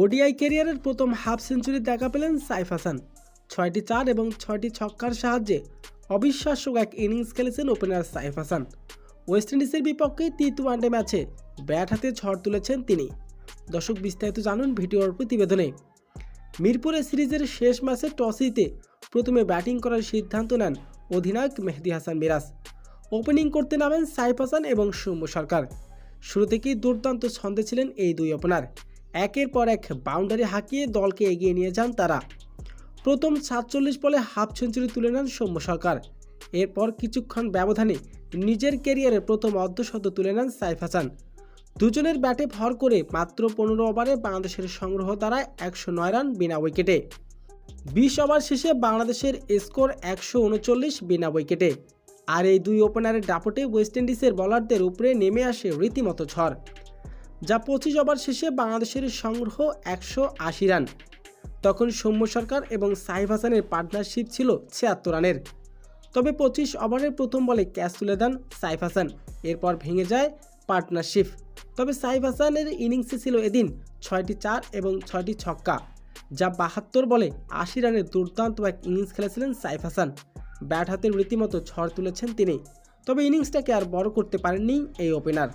ODI ক্যারিয়ারের প্রথম half century দেখা পেলেন সাইফ হাসান। ছয়টি চার এবং ছয়টি ছক্কার সাহায্যে অবিশ্বাস্য এক ইনিংস খেলেছেন ওপেনার সাইফ হাসান। ওয়েস্ট ইন্ডিজের বিপক্ষে টি ওয়ানডে ম্যাচে ব্যাট হাতে ঝড় তুলেছেন তিনি। দর্শক বিস্তারিত জানুন ভিডিওর প্রতিবেদনে। মিরপুরে সিরিজের শেষ ম্যাচে টস জিতে প্রথমে ব্যাটিং করার সিদ্ধান্ত নেন অধিনায়ক মেহেদি হাসান মিরাজ। ওপেনিং করতে নামেন সাইফ হাসান এবং সৌম্য সরকার। শুরু থেকেই দুর্দান্ত ছন্দে ছিলেন এই দুই ওপেনার। একের পর এক বাউন্ডারি হাঁকিয়ে দলকে এগিয়ে নিয়ে যান তারা। প্রথম সাতচল্লিশ বলে হাফ সেঞ্চুরি তুলে নেন সৌম্য সরকার। এরপর কিছুক্ষণ ব্যবধানে নিজের ক্যারিয়ারের প্রথম অর্ধশত তুলে নেন সাইফ হাসান। দুজনের ব্যাটে ভর করে মাত্র পনেরো ওভারে বাংলাদেশের সংগ্রহ দ্বারায় একশো নয় রান বিনা উইকেটে। বিশ ওভার শেষে বাংলাদেশের স্কোর একশো উনচল্লিশ বিনা উইকেটে। আর এই দুই ওপেনারের দাপটে ওয়েস্ট ইন্ডিজের বলারদের উপরে নেমে আসে রীতিমতো ঝড়। যা পঁচিশ ওভার শেষে বাংলাদেশের সংগ্রহ একশো আশি রান। তখন সৌম্য সরকার এবং সাইফ হাসানের পার্টনারশিপ ছিল ছিয়াত্তর রানের। তবে পঁচিশ ওভারের প্রথম বলে ক্যাচ তুলে দেন সাইফ হাসান। এরপর ভেঙে যায় পার্টনারশিপ তবে সাইফ হাসানের ইনিংসে ছিল এদিন ছয়টি চার এবং ছয়টি ছক্কা, যা বাহাত্তর বলে আশি রানের দুর্দান্ত এক ইনিংস খেলেছিলেন সাইফ হাসান। ব্যাট হাতে রীতিমতো ঝড় তুলেছেন তিনি। তবে ইনিংসটাকে আর বড় করতে পারেননি এই ওপেনার